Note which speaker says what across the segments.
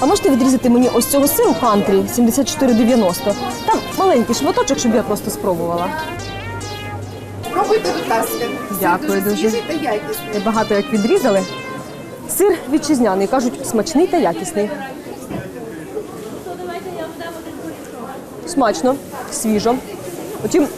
Speaker 1: А можете відрізати мені ось цього сиру кантрі 74,90? Там маленький шматочок, щоб я просто спробувала.
Speaker 2: Пробуйте, будь ласка.
Speaker 1: Дякую дуже.
Speaker 2: свіжий та якісний.
Speaker 1: Багато як відрізали. Сир вітчизняний, кажуть, смачний та якісний. Смачно, свіжо. Утім,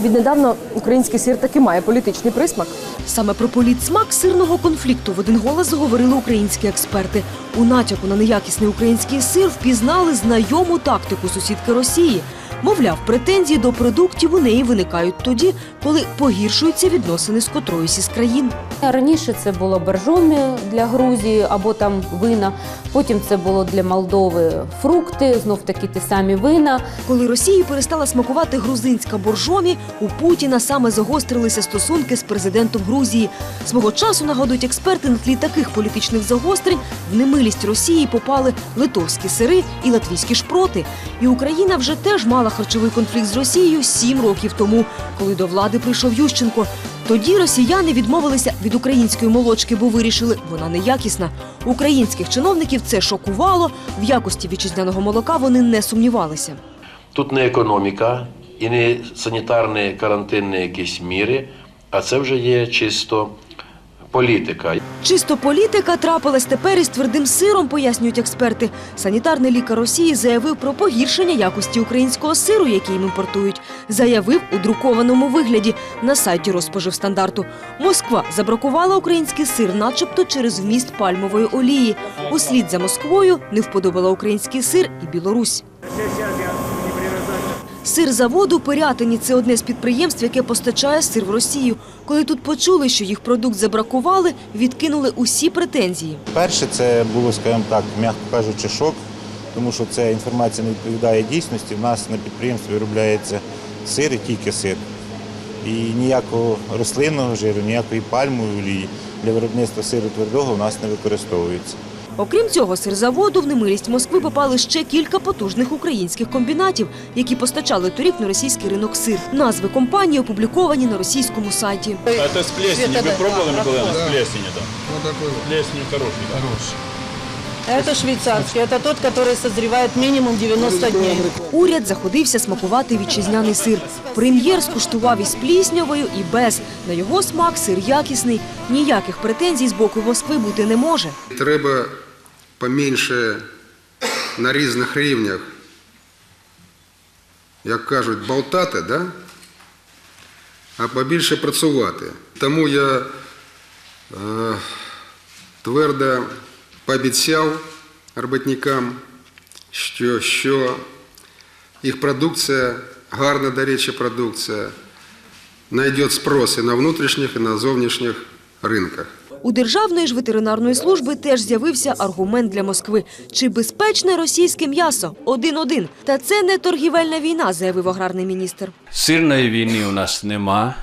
Speaker 1: віднедавна український сир таки має політичний присмак. Саме про політсмак сирного конфлікту в один голос говорили українські експерти. У натяку на неякісний український сир впізнали знайому тактику сусідки Росії. Мовляв, претензії до продуктів у неї виникають тоді, коли погіршуються відносини з котроюсь із країн.
Speaker 3: Раніше це було боржомі для Грузії або там вина. Потім це було для Молдови фрукти, знов таки ті самі вина.
Speaker 1: Коли Росії перестала смакувати грузинська боржомі, у Путіна саме загострилися стосунки з президентом Грузії. Свого часу нагадують експерти на тлі таких політичних загострень в немилість Росії попали литовські сири і латвійські шпроти. І Україна вже теж мала харчовий конфлікт з Росією сім років тому, коли до влади прийшов Ющенко. Тоді росіяни відмовилися від української молочки, бо вирішили, вона неякісна. Українських чиновників це шокувало. В якості вітчизняного молока вони не сумнівалися.
Speaker 4: Тут не економіка і не санітарні карантинні якісь міри, а це вже є чисто політика.
Speaker 1: Чисто політика трапилась тепер із твердим сиром, пояснюють експерти. Санітарний лікар Росії заявив про погіршення якості українського сиру, який їм імпортують. Заявив у друкованому вигляді на сайті Розпоживстандарту. Москва забракувала український сир, начебто через вміст пальмової олії. Услід за Москвою не вподобала український сир і Білорусь. Сир заводу Пирятині це одне з підприємств, яке постачає сир в Росію. Коли тут почули, що їх продукт забракували, відкинули усі претензії.
Speaker 5: Перше, це було, скажімо так, м'яко кажучи, шок, тому що ця інформація не відповідає дійсності. У нас на підприємстві виробляється сир і тільки сир. І ніякого рослинного жиру, ніякої пальмової олії для виробництва сиру твердого у нас не використовується.
Speaker 1: Окрім цього, сирзаводу в немилість Москви попали ще кілька потужних українських комбінатів, які постачали торік на російський ринок сир. Назви компанії опубліковані на російському сайті.
Speaker 6: Це з плесені. Ви пробували Миколаївна? з плесені там? Хороші. Да.
Speaker 7: Это швейцарский. Это тот, который созревает минимум 90 дней.
Speaker 1: Уряд заходився смакувати вітчизняний сир. Прем'єр скуштував із пліснявою і без. На його смак сир якісний. Ніяких претензій з боку Москви бути не може.
Speaker 8: Треба поменше на різних рівнях, як кажуть, болтати, да? а побільше працювати. Тому я е, твердо пообіцяв робітникам, що, що їх продукція, гарна, до речі, продукція, знайде спрос і на внутрішніх, і на зовнішніх ринках.
Speaker 1: У Державної ж ветеринарної служби теж з'явився аргумент для Москви. Чи безпечне російське м'ясо? Один-один. Та це не торгівельна війна, заявив аграрний міністр.
Speaker 9: Сирної війни у нас нема.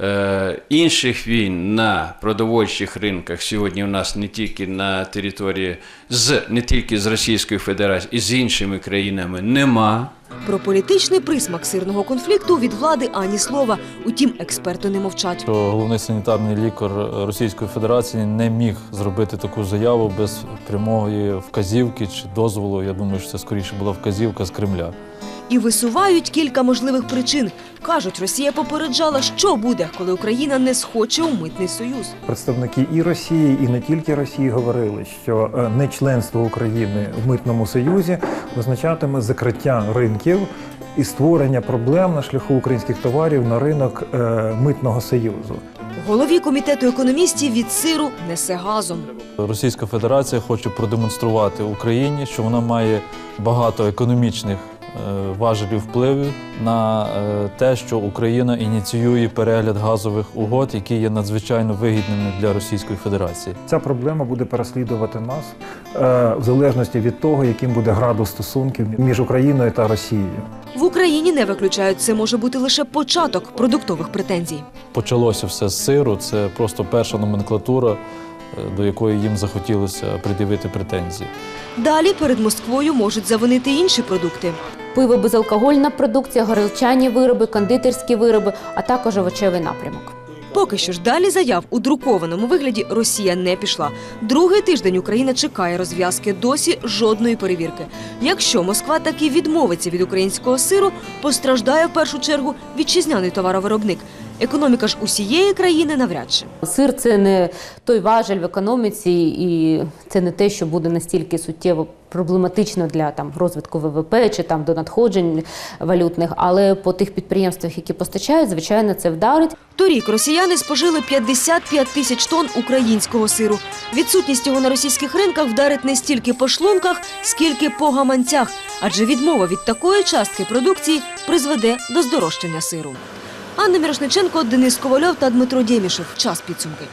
Speaker 9: Е, інших війн на продовольчих ринках сьогодні у нас не тільки на території з не тільки з Російською Федерацією, і з іншими країнами нема.
Speaker 1: Про політичний присмак сирного конфлікту від влади ані слова. Утім, експерти не мовчать.
Speaker 10: головний санітарний лікар Російської Федерації не міг зробити таку заяву без прямої вказівки чи дозволу. Я думаю, що це скоріше була вказівка з Кремля.
Speaker 1: І висувають кілька можливих причин. Кажуть, Росія попереджала, що буде, коли Україна не схоче у митний союз.
Speaker 11: Представники і Росії, і не тільки Росії говорили, що е, не членство України в митному союзі означатиме закриття ринків і створення проблем на шляху українських товарів на ринок е, митного союзу.
Speaker 1: Голові комітету економістів від сиру несе газом.
Speaker 10: Російська Федерація хоче продемонструвати Україні, що вона має багато економічних е, важелів впливу на е, те, що Україна ініціює перегляд газових угод, які є надзвичайно вигідними для Російської Федерації.
Speaker 11: Ця проблема буде переслідувати нас е, в залежності від того, яким буде градус стосунків між Україною та Росією.
Speaker 1: В Україні не виключають, це може бути лише початок продуктових претензій.
Speaker 10: Почалося все з сиру. Це просто перша номенклатура, до якої їм захотілося пред'явити претензії.
Speaker 1: Далі перед Москвою можуть завинити інші продукти.
Speaker 3: Пиво безалкогольна продукція, горілчані вироби, кондитерські вироби, а також овочевий напрямок.
Speaker 1: Поки що ж далі заяв у друкованому вигляді Росія не пішла. Другий тиждень Україна чекає розв'язки. Досі жодної перевірки. Якщо Москва таки відмовиться від українського сиру, постраждає в першу чергу вітчизняний товаровиробник. Економіка ж усієї країни навряд чи.
Speaker 3: Сир це не той важель в економіці, і це не те, що буде настільки суттєво проблематично для там розвитку ВВП чи там до надходжень валютних. Але по тих підприємствах, які постачають, звичайно, це вдарить.
Speaker 1: Торік росіяни спожили 55 тисяч тонн українського сиру. Відсутність його на російських ринках вдарить не стільки по шлунках, скільки по гаманцях, адже відмова від такої частки продукції призведе до здорожчання сиру. Анна Мірошниченко, Денис Ковальов та Дмитро Дємішев. Час підсумки.